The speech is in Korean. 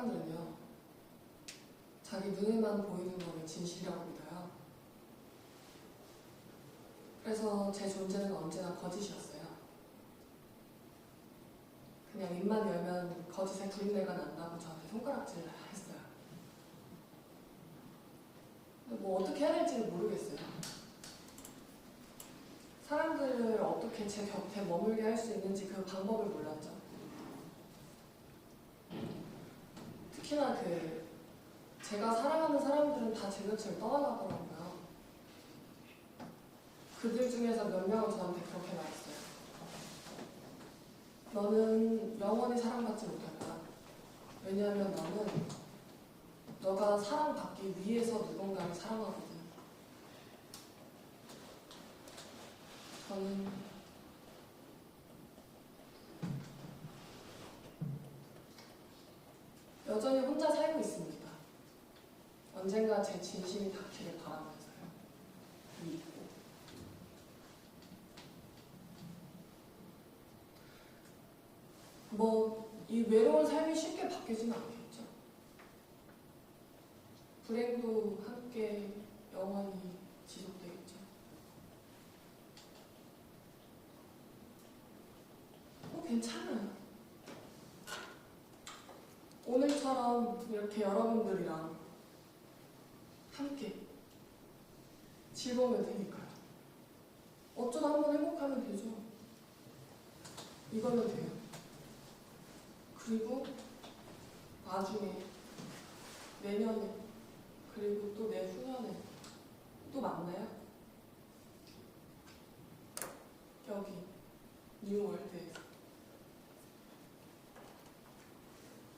사람들은요, 자기 눈에만 보이는 거를 진실이라고 믿어요. 그래서 제 존재는 언제나 거짓이었어요. 그냥 입만 열면 거짓의 구린내가 난다고 저한테 손가락질을 했어요. 근데 뭐 어떻게 해야 될지는 모르겠어요. 사람들을 어떻게 제 곁에 머물게 할 수 있는지 그 방법을 몰랐죠. 특히나 그 제가 사랑하는 사람들은 다 제 곁을 떠나가더라고요. 그들 중에서 몇 명은 저한테 그렇게 말했어요. 너는 영원히 사랑받지 거야. 왜냐하면 너는 너가 사랑받기 위해서 누군가를 사랑하거든. 저는 여전히 혼자 살고 있습니다. 언젠가 제 진심이 닿기를 바라면서요. 뭐, 이 외로운 삶이 쉽게 바뀌지는 않겠죠. 불행도 함께 영원히 지속되겠죠. 뭐, 괜찮아요. 오늘처럼 이렇게 여러분들이랑 함께 즐거우면 되니까요. 어쩌다 한 번 행복하면 되죠. 이거면 돼요. 그리고 나중에 내년에 그리고 또 내후년에 또 만나요. 여기 뉴월드에서.